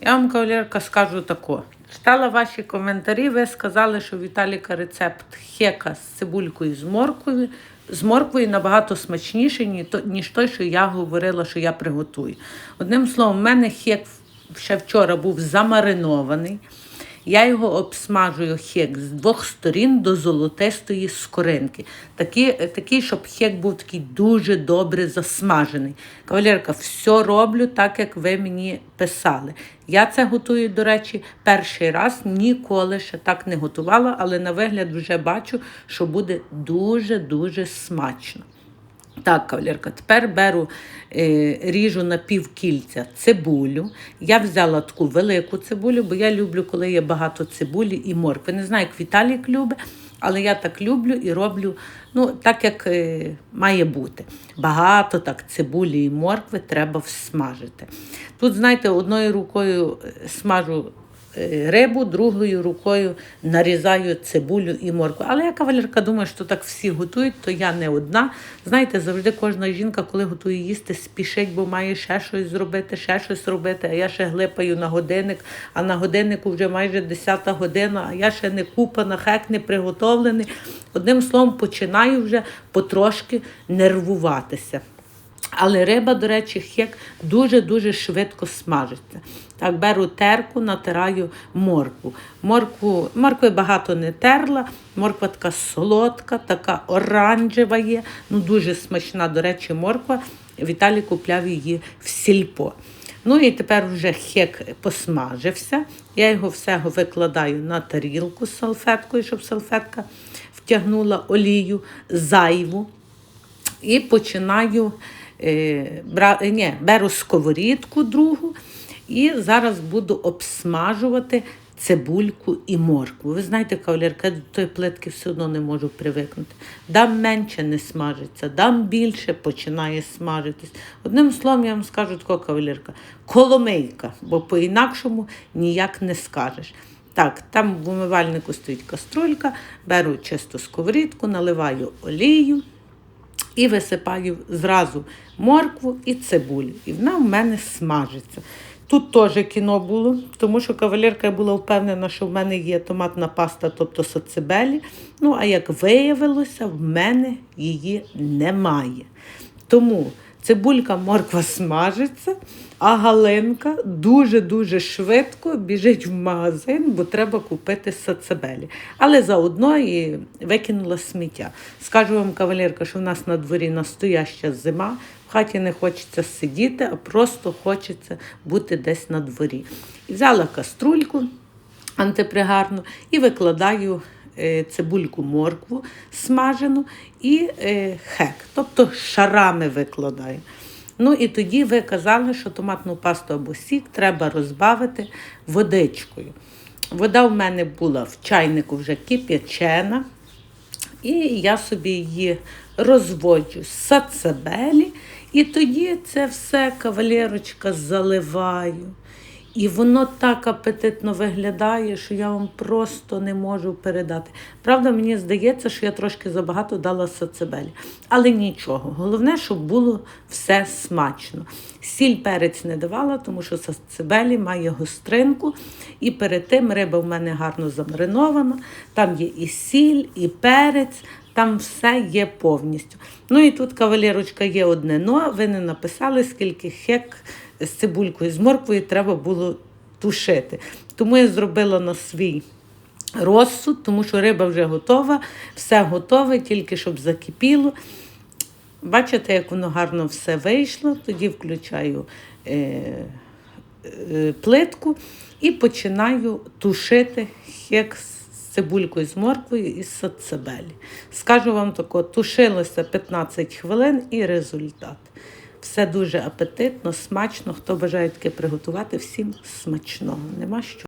Я вам, кавалерка, скажу тако. Читала ваші коментарі, ви сказали, що Віталіка рецепт хека з цибулькою з морквою, з морквою набагато смачніший, ніж той, що я говорила, що я приготую. Одним словом, в мене хек ще вчора був замаринований. Я його обсмажую хек з двох сторін до золотистої скоринки. Такий, такий, щоб хек був такий дуже добре засмажений. Кавалерка, все роблю так, як ви мені писали. Я це готую, до речі, перший раз ніколи ще так не готувала, але на вигляд вже бачу, що буде дуже-дуже смачно. Так, кавалерка, тепер беру, е, ріжу на півкільця цибулю. Я взяла таку велику цибулю, бо я люблю, коли є багато цибулі і моркви. Не знаю, як Віталік любить, але я так люблю і роблю ну, так, як е, має бути. Багато так цибулі і моркви треба всмажити. Тут, знаєте, одною рукою е, смажу рибу, другою рукою нарізаю цибулю і моркву. Але я кавалерка думаю, що так всі готують, то я не одна. Знаєте, завжди кожна жінка, коли готує їсти, спішить, бо має ще щось зробити, ще щось робити. А я ще глипаю на годинник, а на годиннику вже майже 10 година, а я ще не купана, хек не приготовлений. Одним словом, починаю вже потрошки нервуватися. Але риба, до речі, хек дуже-дуже швидко смажиться. Так, беру терку, натираю моркву. Моркву, моркви багато не терла, морква така солодка, така оранжева є. Ну, дуже смачна, до речі, морква. Віталій купляв її в сільпо. Ну і тепер вже хек посмажився. Я його всього викладаю на тарілку з салфеткою, щоб салфетка втягнула олію зайву. І починаю бра, е, ні, беру сковорідку другу і зараз буду обсмажувати цибульку і моркву. Ви знаєте, кавалерка, до тої плитки все одно не можу привикнути. Дам менше не смажиться, дам більше починає смажитись. Одним словом, я вам скажу тако, кавалерка, коломийка, бо по-інакшому ніяк не скажеш. Так, там в умивальнику стоїть каструлька, беру чисту сковорідку, наливаю олію і висипаю зразу моркву і цибулю. І вона в мене смажиться. Тут теж кіно було, тому що кавалерка була впевнена, що в мене є томатна паста, тобто социбелі. Ну, а як виявилося, в мене її немає. Тому цибулька, морква смажиться, а Галинка дуже-дуже швидко біжить в магазин, бо треба купити сацебелі. Але заодно і викинула сміття. Скажу вам, кавалерка, що в нас на дворі настояща зима. В хаті не хочеться сидіти, а просто хочеться бути десь на дворі. І взяла каструльку антипригарну і викладаю цибульку моркву смажену і е, хек, тобто шарами викладаю. Ну і тоді ви казали, що томатну пасту або сік треба розбавити водичкою. Вода в мене була в чайнику вже кип'ячена, і я собі її розводжу з сацебелі, і тоді це все кавалерочка заливаю. І воно так апетитно виглядає, що я вам просто не можу передати. Правда, мені здається, що я трошки забагато дала сацебелі. Але нічого. Головне, щоб було все смачно. Сіль перець не давала, тому що сацебелі має гостринку. І перед тим риба в мене гарно замаринована. Там є і сіль, і перець. Там все є повністю. Ну і тут, кавалерочка, є одне но. Ви не написали, скільки хек з цибулькою, з морквою треба було тушити. Тому я зробила на свій розсуд, тому що риба вже готова, все готове, тільки щоб закипіло. Бачите, як воно гарно все вийшло. Тоді включаю е, е, плитку і починаю тушити хек з цибулькою з морквою і з сацебелі. Скажу вам тако, тушилося 15 хвилин і результат. Все дуже апетитно, смачно. Хто бажає таке приготувати, всім смачного. Нема що.